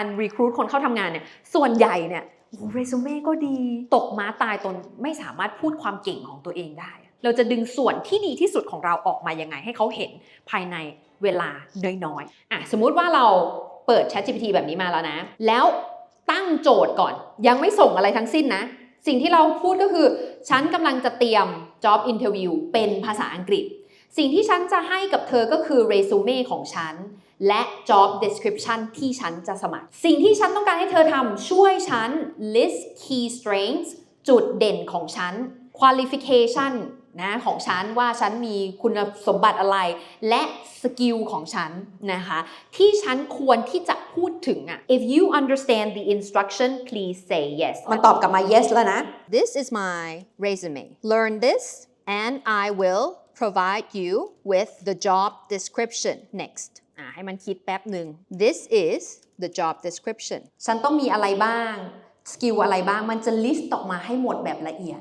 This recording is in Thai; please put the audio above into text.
การรีคูดคนเข้าทำงานเนี่ยส่วนใหญ่เนี่ยเรซูเม่ก็ดี ตกม้าตายตนไม่สามารถพูดความเก่งของตัวเองได้ เราจะดึงส่วนที่ดีที่สุดของเราออกมายังไงให้เขาเห็นภายในเวลาน้อยๆอะสมมุติว่าเราเปิด ChatGPT แบบนี้มาแล้วนะ แล้วตั้งโจทย์ก่อน ยังไม่ส่งอะไรทั้งสิ้นนะ สิ่งที่เราพูดก็คือ ฉันกำลังจะเตรียม job interview เป็นภาษาอังกฤษ สิ่งที่ฉันจะให้กับเธอก็คือเรซูเม่ของฉัน และ job description ที่ฉันจะสมัคร สิ่งที่ฉันต้องการให้เธอทำช่วยฉัน list key strengths จุดเด่นของฉัน qualification นะของฉันว่าฉันมีคุณสมบัติอะไร และสกิลของฉันนะคะที่ฉันควรที่จะพูดถึงอะ if you understand the instruction please say yes มันตอบกลับมา yes แล้วนะ This is my resume. Learn this, and I will provide you with the job description next. อ่ให้มันคิดแป๊บหนึ่ง This is the job description. ฉันต้องมีอะไรบ้าง สกิลอะไรบ้าง มันจะลิสต์ออกมาให้หมดแบบละเอียด